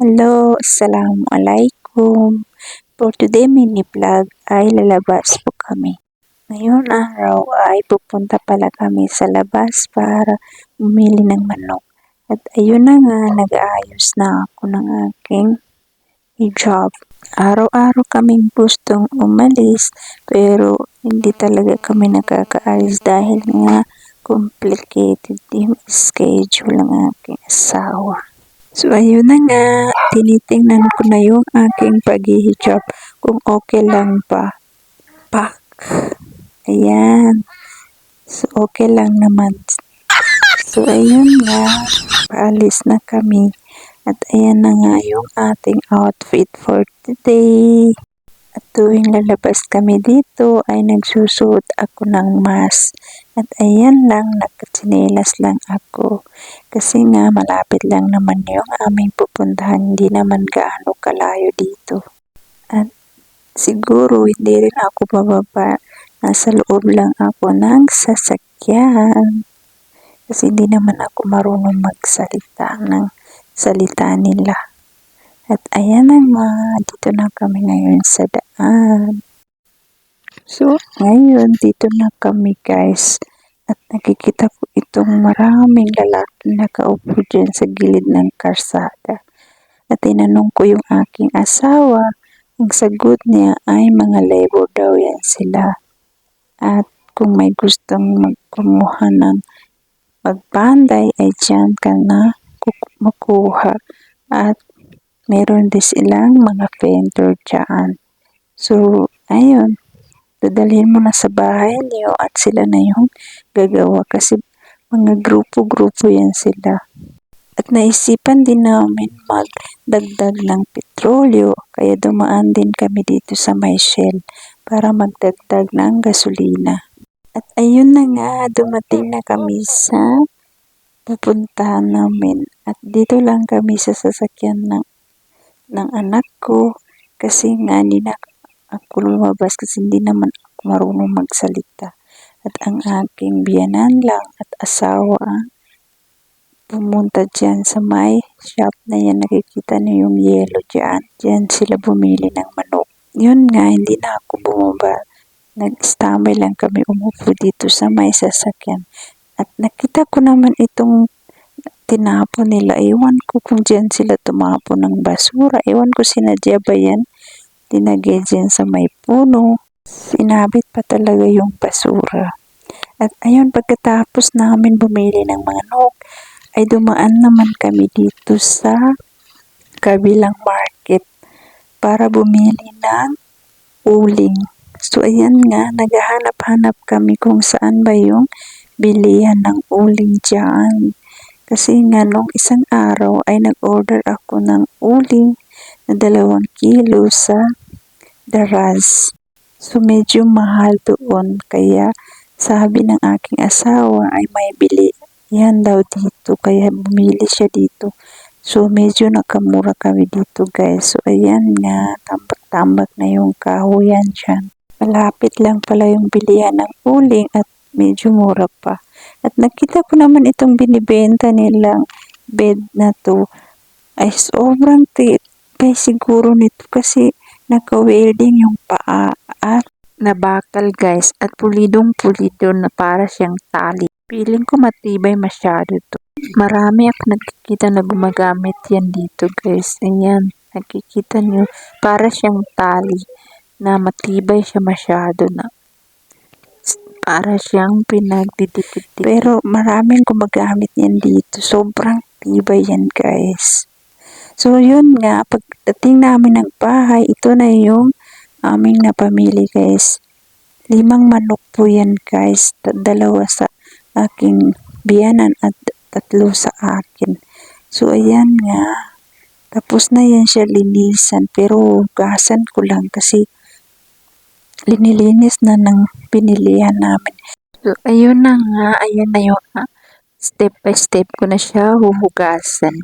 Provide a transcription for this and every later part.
Hello, Assalamualaikum. For today mini vlog ay lalabas po kami. Ngayon araw ay pupunta pala kami sa labas para bumili ng manok. At ayun na nga, nag-aayos na ako ng aking hijab. Araw-araw kaming gustong umalis pero hindi talaga kami nakakaalis dahil nga complicated yung schedule ng aking asawa. So, ayun na nga, tinitingnan ko na yung aking paghihijab kung okay lang ba. Pak! Ayan. So, okay lang naman. So, ayun nga, paalis na kami. At ayan na nga yung ating outfit for today. At tuwing lalabas kami dito ay nagsusuot ako ng mask. At ayan lang, nakatsinelas lang ako. Kasi nga malapit lang naman yung aming pupuntahan. Hindi naman gaano kalayo dito. At siguro hindi rin ako bababa. Nasa loob lang ako ng sasakyan. Kasi hindi naman ako marunong magsalita ng salita nila. At ayan na nga, dito na kami ngayon sa daan. So, ngayon, dito na kami guys. At nakikita ko itong maraming lalaking nakaupo dyan sa gilid ng karsada. At tinanong ko yung aking asawa. Ang sagot niya ay mga labor daw yan sila. At kung may gustong magkumuha ng magbanday ay dyan ka na makuha. At meron din silang mga vendor dyan. So, ayun dadalhin mo na sa bahay niyo at sila na yung gagawa kasi mga grupo-grupo yan sila. At naisipan din namin magdagdag ng petrolyo kaya dumaan din kami dito sa Myshell para magdagdag ng gasolina. At ayun na nga, dumating na kami sa pupuntahan namin. At dito lang kami sa sasakyan ng, ng anak ko kasi nga hindi ako lumabas kasi hindi naman ako marunong magsalita. At ang aking biyanan lang at asawa ang pumunta dyan sa may shop na yan. Nakikita niyo yung yellow dyan. Dyan sila bumili ng manok. Yun nga, hindi na ako bumaba. Nag-standby lang kami umupo dito sa may sasakyan. At nakita ko naman itong tinapon nila. Ewan ko kung dyan sila tumapon ng basura. Ewan ko sinadya ba yan Tinagay dyan sa may puno. Sinabit pa talaga yung basura. At ayun, pagkatapos namin bumili ng manok, ay dumaan naman kami dito sa kabilang market para bumili ng uling. So, ayan nga, naghahanap-hanap kami kung saan ba yung bilihan ng uling dyan. Kasi nga, nung isang araw ay nag-order ako ng uling na dalawang kilo sa Daraz. So medyo mahal doon kaya sabi ng aking asawa ay may bili yan daw dito kaya bumili siya dito. So medyo nakamura kami dito guys. So ayan nga tambak-tambak na yung kahoyan dyan. Malapit lang pala yung bilihan ng uling at medyo mura pa. At nakita ko naman itong binibenta nilang bed na to ay sobrang tibay siguro nito kasi Naka-welding yung paa at nabakal guys at pulidong pulido na para siyang tali. Feeling ko matibay masyado to. Marami ako nakikita na gumagamit yan dito guys. Ayan, nakikita nyo para siyang tali na matibay siya masyado na para siyang pinagdidikit. Pero maraming gumagamit yan dito. Sobrang tibay yan guys. So, yun nga, pagdating namin ng bahay, ito na yung aming napamili guys. Limang manok po yan guys. Dalawa sa aking biyanan at tatlo sa akin. So, ayan nga. Tapos na yan siya linisan. Pero, gasan ko lang kasi linilinis na ng pinilihan namin. So, ayun na nga. Ayun na yung uh, step by step ko na siya huhugasan.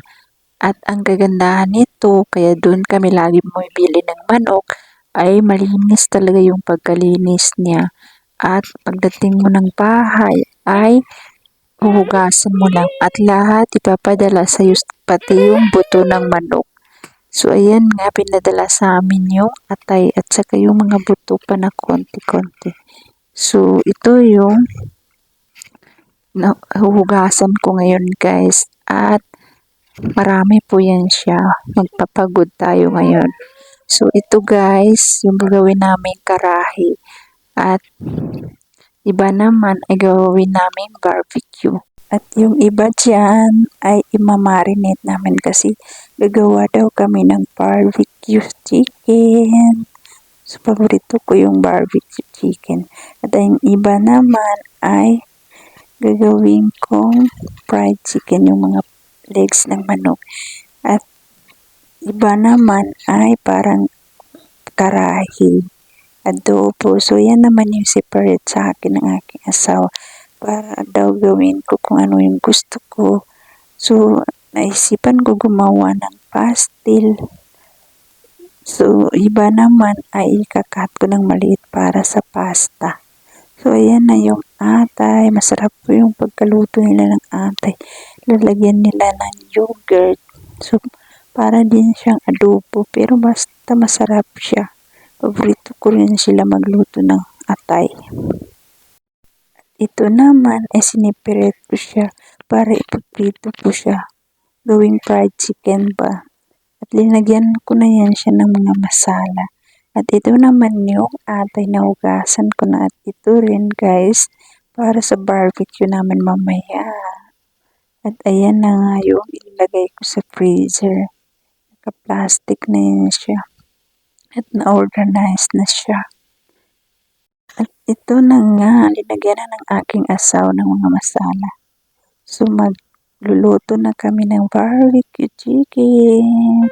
At ang kagandahan nito, kaya doon kami lagi bumibili ng manok, ay malinis talaga yung pagkalinis niya. At pagdating mo ng bahay, ay huhugasan mo lang at lahat ipapadala sa iyo pati yung buto ng manok. So, ayan nga, pinadala sa amin yung atay at saka yung mga buto pa na konti-konti. So, ito yung nahuhugasan ko ngayon guys at marami po yan siya. Magpapagod tayo ngayon. So, ito guys, yung gagawin namin karahi at iba naman ay gagawin namin barbecue. At yung iba dyan ay imamarinate namin kasi gagawa daw kami ng barbecue chicken. So, paborito ko yung barbecue chicken. At yung iba naman ay gagawin kong fried chicken, yung mga legs ng manok. At iba naman ay parang karahi, adobo. So, yan naman yung separate sa akin ng aking asawa para daw gawin ko kung ano yung gusto ko. So, naisipan ko gumawa ng pastel. So, iba naman ay ikakat ko ng maliit para sa pasta. So, ayan na yung atay. Masarap po yung pagkaluto nila ng atay. Lalagyan nila ng yogurt. So, para din siyang adobo. Pero basta masarap siya. Paborito ko rin sila magluto ng atay. Ito naman ay sinipiret ko siya para ipiprito ko siya. Gawing fried chicken ba. At linagyan ko na yan siya ng mga masala. At ito naman yung atay na hugasan ko na at ito rin guys para sa barbecue namin mamaya. At ayan na nga yung ilagay ko sa freezer. Naka-plastic na yan siya. At na-organize na siya. Ito na nga, linagyan na ng aking asawa ng mga masala. So magluluto na kami ng barbecue chicken.